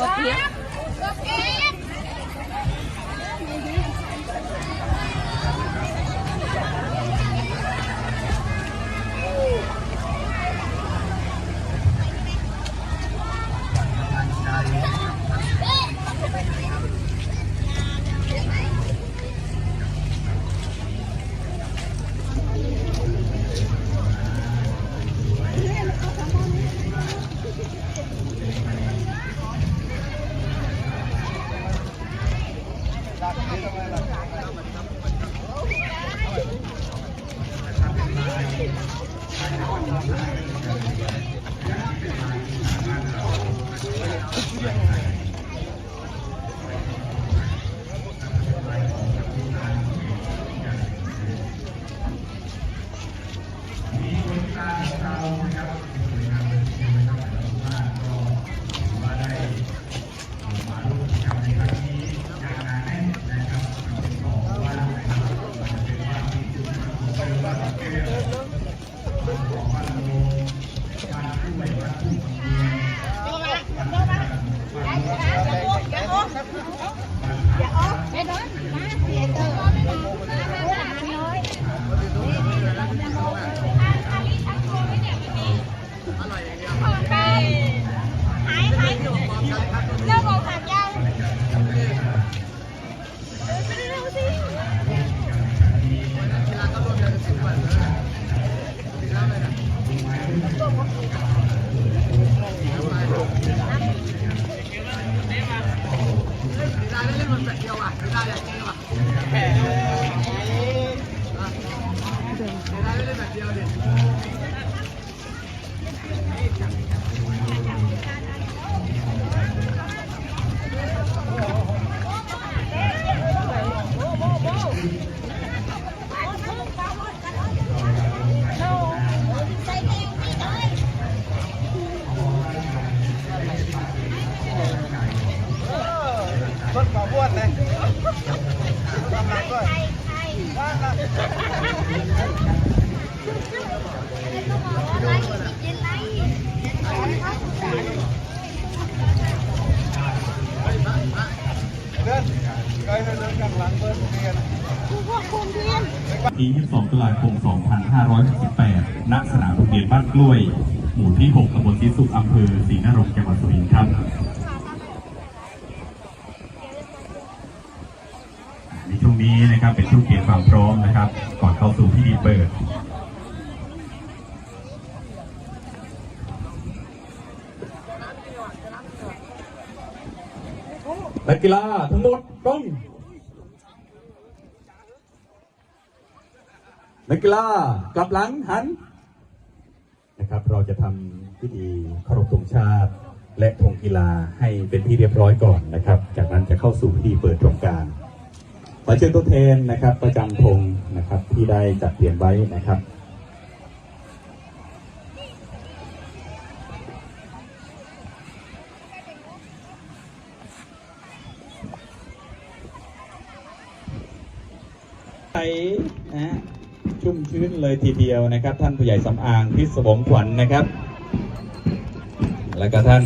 我爹 ဒါလည်းလည်းမပြတ်ပြောပါဒါလည်းကျင်းပါအဲဒါလည်းလည်းမပြောတယ် ที่22ตุลาคม 2568 ณ สนามโรงเรียนบ้านกล้วย หมู่ที่ 6 ตำบลทิสุขอำเภอศรีนรงค์จังหวัดสุรินทร์ครับับ เป็นชุดเตรียมความพร้อมนะครับ ก่อนเข้าสู่พิธีเปิดนักกีฬาทั้งหมดต้องนักกีฬากลับหลังหันนะครับ เราจะทำพิธีเคารพธงชาติ และธงกีฬาให้เป็นที่เรียบร้อยก่อนนะครับ จากนั้นจะเข้าสู่พิธีเปิดโครงการ ขอเชิญตัวแทนนะครับ ประจำธงนะครับที่ได้จัดเตรียมไว้นะครับใสนะฮะชุ่มชื้นเลยทีเดียวนะครับ ท่านผู้ใหญ่สำอางพิศวงขวัญนะครับ แล้วก็ท่าน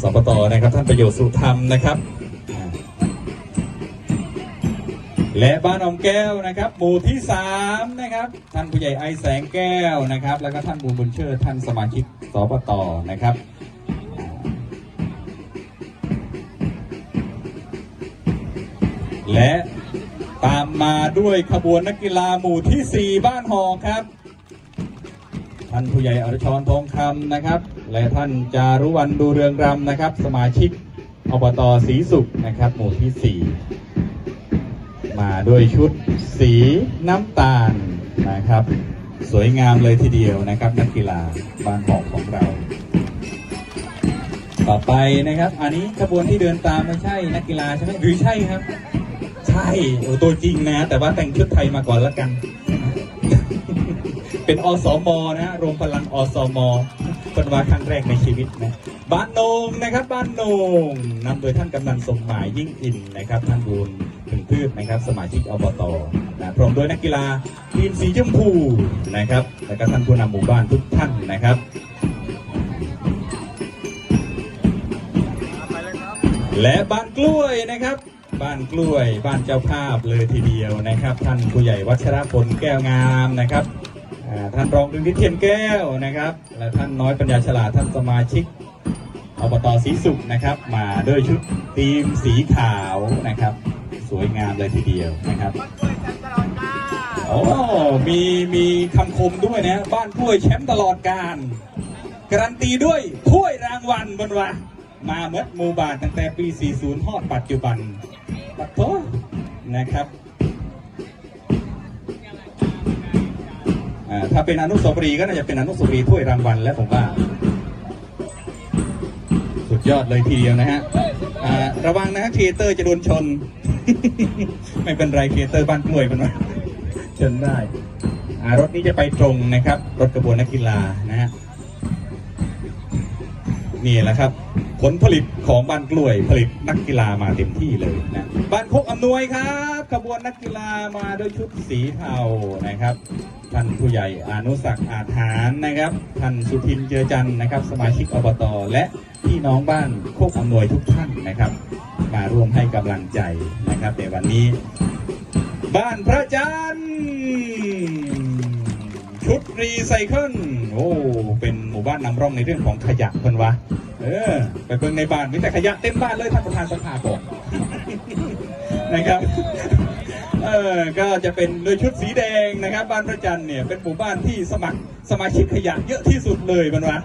สปตนะครับ ท่านประโยชน์สุธรรมนะครับ และบ้านอมแก้วนะครับหมู่ที่สามนะครับท่านผู้ใหญ่ไอแสงแก้วนะครับ แล้วก็ท่านบุญบุญเชิดท่านสมาชิกสปตนะครับและตามมาด้วยขบวนนักกีฬาหมู่ที่ 4 บ้านหอครับ ท่านผู้ใหญ่อรชรทองคำนะครับ และท่านจารุวรรณดูเรืองรำนะครับ สมาชิกอบตศรีสุขนะครับ หมู่ที่ 4 มาด้วยชุดสีน้ำตาลนะครับ สวยงามเลยทีเดียวนะครับ นักกีฬาบานหอกของเรา ต่อไปนะครับ อันนี้ขบวนที่เดินตามไม่ใช่นักกีฬาใช่ไหมหรือใช่ครับ ใช่โอ้ตัวจริงนะ แต่ว่าแต่งชุดไทยมาก่อนแล้วกัน เป็นอสมนะรวมพลังอสมเป็นว่าครั้งแรกในชีวิตนะ บ้านโหนงนะครับบ้านโหนงนำโดยท่านกำนันสมหมายยิ่งอินนะครับท่านบุญถึงพืชนะครับสมาชิกอบตนะพร้อมด้วยนักกีฬาทีมสีชมพูนะครับแล้วก็ท่านผู้นำหมู่บ้านทุกท่านนะครับและบ้านกล้วยนะครับ บ้านกล้วยบ้านเจ้าภาพเลยทีเดียวนะครับ ท่านผู้ใหญ่วัชรพลแก้วงามนะครับท่านรองดึงทิเทียนแก้วนะครับ และท่านน้อยปัญญาฉลาดท่านสมาชิก อบตศรีสุขนะครับ มาด้วยชุดทีมสีขาวนะครับ สวยงามเลยทีเดียวนะครับโอ้มีมีคำคมด้วยนะบ้านกล้วยแชมป์ตลอดการการันตีด้วยถ้วยรางวัลบนวะมาเมื่อหมู่บ้านตั้งแต่ปี 40 ฮอดปัจจุบันปัดโทนะครับอ่าถ้าเป็นอนุสาวรีย์ก็น่าจะเป็นอนุสาวรีย์ถ้วยรางวัลแล้วผมว่า ยอดเลยทีเดียวนะฮะระวังนะฮะครีเอเตอร์จะโดนชน ไม่เป็นไรครีเอเตอร์บ้านกล้วยมันว่าชนได้รถนี้จะไปตรงนะครับ รถกระบวนนักกีฬานะฮะนี่แหละครับ ผลผลิตของบ้านกล้วยผลิตนักกีฬามาเต็มที่เลยนะบ้านโคกอำนวยครับขบวนนักกีฬามาด้วยชุดสีเทานะครับท่านผู้ใหญ่อนุสักอาถานนะครับท่านสุทินเจอจันนะครับ สมาชิกอบตและพี่น้องบ้านโคกอำนวยทุกท่านนะครับ มาร่วมให้กำลังใจนะครับในวันนี้ บ้านพระจันทร์ชุดรีไซเคิลโอ้เป็นหมู่บ้านนำร่องในเรื่องของขยะคนวะ เออไปเบิ่งในบ้านมีแต่ขยะเต็มบ้านเลยท่านประธานสภาบอกนะครับเออก็จะเป็นโดยชุดสีแดงนะครับ บ้านพระจันทร์เนี่ยเป็นหมู่บ้านที่สมัครสมาชิกขยะเยอะที่สุดเลยมันวะ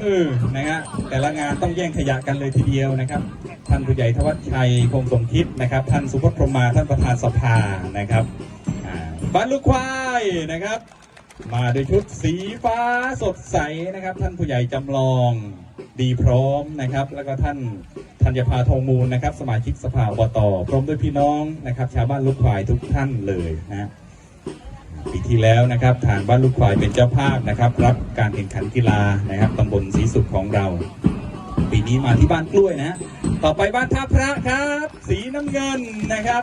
เออนะฮะแต่ละงานต้องแย่งขยะกันเลยทีเดียวนะครับ ท่านผู้ใหญ่ทวัชชัยคงสมคิดนะครับ ท่านสุพจน์พรหมาท่านประธานสภานะครับบ้านลูกควายนะครับ มาด้วยชุดสีฟ้าสดใสนะครับ ท่านผู้ใหญ่จำลองดีพร้อมนะครับ แล้วก็ท่านธัญภาทองมูลนะครับ สมาชิกสภาอบตพร้อมด้วยพี่น้องนะครับ ชาวบ้านลูกควายทุกท่านเลยนะปีที่แล้วนะครับฐานบ้านลูกควายเป็นเจ้าภาพนะครับ รับการแข่งขันกีฬานะครับตำบลศรีสุขของเรา ปีนี้มาที่บ้านกล้วยนะ ต่อไปบ้านท่าพระครับ สีน้ำเงินนะครับ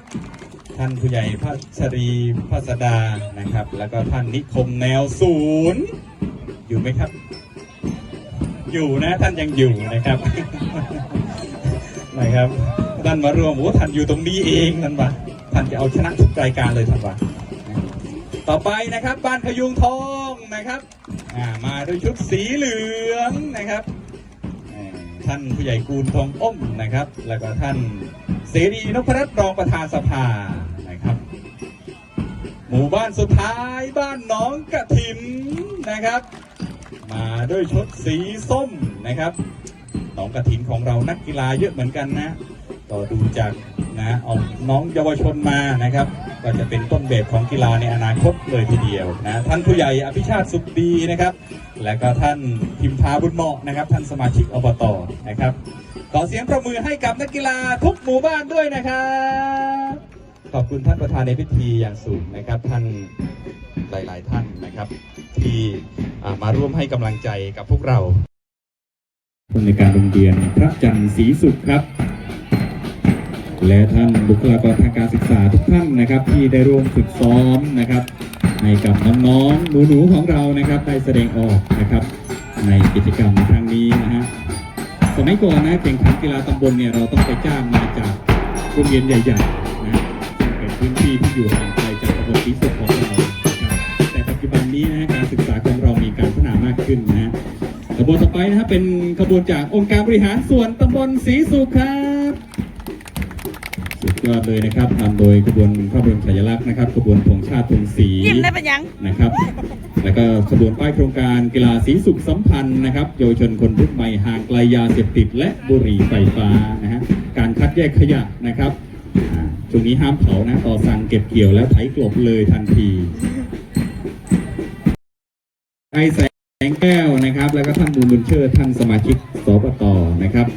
ท่านผู้ใหญ่พัชรีพัสดานะครับ แล้วก็ท่านนิคมแนวศูนย์อยู่ไหมครับ อยู่นะท่านยังอยู่นะครับนะครับท่านมาร่วมโอ้ท่านอยู่ตรงนี้เองท่านวะท่านจะเอาชนะทุกรายการเลยท่านวะต่อไปนะครับบ้านพยุงทองนะครับมาด้วยชุดสีเหลืองนะครับ ท่านผู้ใหญ่กูลทองอ้มนะครับ แล้วก็ท่าน สรีนพรัตน์รองประธานสภานะครับ หมู่บ้านสุดท้ายบ้านหนองกระถินนะครับ มาด้วยชุดสีส้มนะครับหนองกระถินของเรานักกีฬาเยอะเหมือนกันนะต่อดูจากนะเอาน้องเยาวชนมานะครับ ก็จะเป็นต้นแบบของกีฬาในอนาคตเลยทีเดียวนะท่านผู้ใหญ่อภิชาติสุขดีนะครับ และก็ท่านพิมพาบุญเหมาะนะครับ ท่านสมาชิกอบตนะครับ ขอเสียงประมือให้กับนักกีฬาทุกหมู่บ้านด้วยนะครับ ขอบคุณท่านประธานในพิธีอย่างสูงนะครับ ท่านหลาย ๆ ท่านนะครับ ที่มาร่วมให้กำลังใจกับพวกเราในการโรงเรียนพระจันทร์ศรีสุขครับ และท่านบุคลากรทางการศึกษาทุกท่านนะครับ ที่ได้ร่วมฝึกซ้อมนะครับให้กับน้องๆหนูๆของเรานะครับได้แสดงออกนะครับ ในกิจกรรมครั้งนี้นะฮะ ยก่อนนะแข่งขันกีฬาตำบลเนี่ยเราต้องไปจ้างมาจากโรงเรียนใหญ่ๆนะซึ่งเป็นพื้นที่ที่อยู่ห่างไกลจากตำบลศรีสุขของเราแต่ปัจจุบันนี้นะการศึกษาของเรามีการพัฒนามากขึ้นนะขบวนต่อไปนะครับเป็นขบวนจากองค์การบริหารส่วนตำบลศรีสุขครับ ยอดเลยนะครับนำโดยขบวนพระบรมฉายาลักษณ์นะครับขบวนธงชาติธงสียิ้มได้เป็นยังนะครับ แล้วก็ขบวนป้ายโครงการกีฬาสีสุขสัมพันธ์นะครับเยาวชนคนรุ่นใหม่ห่างไกลยาเสพติด และบุหรี่ไฟฟ้านะฮะการคัดแยกขยะนะครับอ่าช่วงนี้ห้ามเผานะต่อสั่งเก็บเกี่ยวแล้วไถกลบเลยทันทีไอแสงแก้วนะครับ แล้วก็ท่านมูลบุญเชิดท่านสมาชิกสปตนะครับ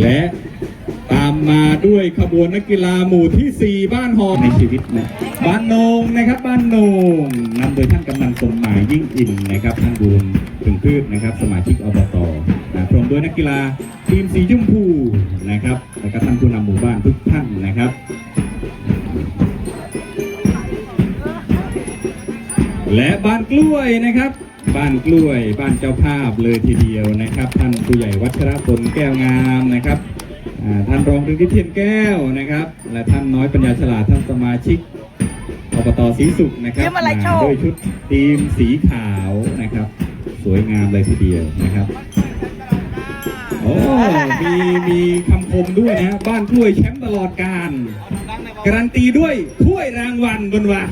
และตามมาด้วยขบวนนักกีฬาหมู่ที่ 4 บ้านหอในชีวิตนะบ้านโหนงนะครับบ้านโหนงนำโดยท่านกำนันสมหมายยิ่งอินนะครับท่านบูญถึงพืชนะครับ สมาชิกอบตนะพร้อมด้วยนักกีฬาทีมสีชมพูนะครับแล้วก็ท่านผู้นำหมู่บ้านทุกท่านนะครับและบ้านกล้วยนะครับ บ้านกล้วย บ้านเจ้าภาพเลยทีเดียวนะครับ ท่านผู้ใหญ่วัชรพลแก้วงามนะครับอ่าท่านรองถึงทิเทียนแก้วนะครับ และท่านน้อยปัญญาฉลาดท่านสมาชิกอบตศรีสุขนะครับเยี่ยมอะไรมาโชว์ด้วยชุดทีมสีขาวนะครับ สวยงามเลยทีเดียวนะครับโอ้มีมีคำคมด้วยนะบ้านกล้วยแชมป์ตลอดการการันตีด้วยถ้วยรางวัลบนว่า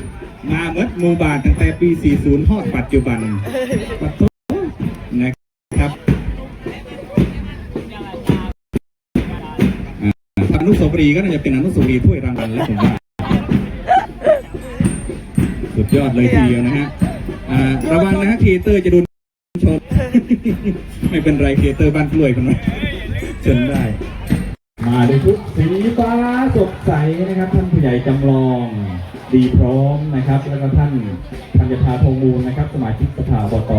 มาเมื่อหมู่บานตั้งแต่ปี 40 ฮอดปัจจุบันปัจจุนะครับอนุสาวรีย์ก็น่าจะเป็นอนุสาวรีย์ถ้วยรางวัลแล้วผมว่า สุดยอดเลยทีเดียวนะฮะระวังนะฮะครีเอเตอร์จะโดนชน ไม่เป็นไรครีเอเตอร์บ้านกล้วยคนนั้นเชิญได้ มาในชุดสีฟ้าสดใสนะครับท่านผู้ใหญ่จำลอง ดีพร้อมนะครับ แล้วก็ท่านธัญพาทงมูลนะครับ สมาชิกสภาบต